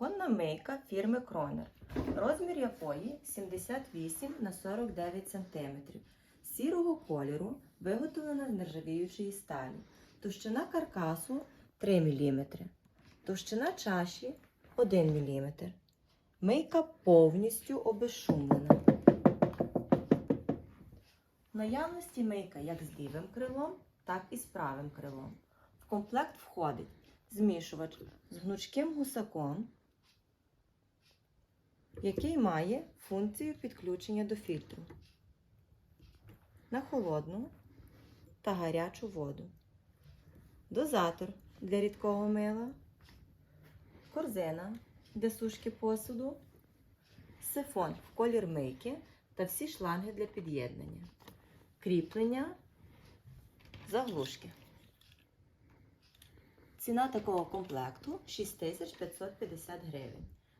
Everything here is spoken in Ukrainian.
Самохонна мийка фірми Кронер, розмір якої 78 на 49 см. Сірого кольору виготовлена з нержавіючої сталі. Товщина каркасу 3 мм. Товщина чаші 1 мм. Мийка повністю обезшумлена. В наявності мийка як з лівим крилом, так і з правим крилом. В комплект входить змішувач з гнучким гусаком, який має функцію підключення до фільтру на холодну та гарячу воду, дозатор для рідкого мила, корзина для сушки посуду, сифон в колір мийки та всі шланги для під'єднання, кріплення, заглушки. Ціна такого комплекту 6550 гривень.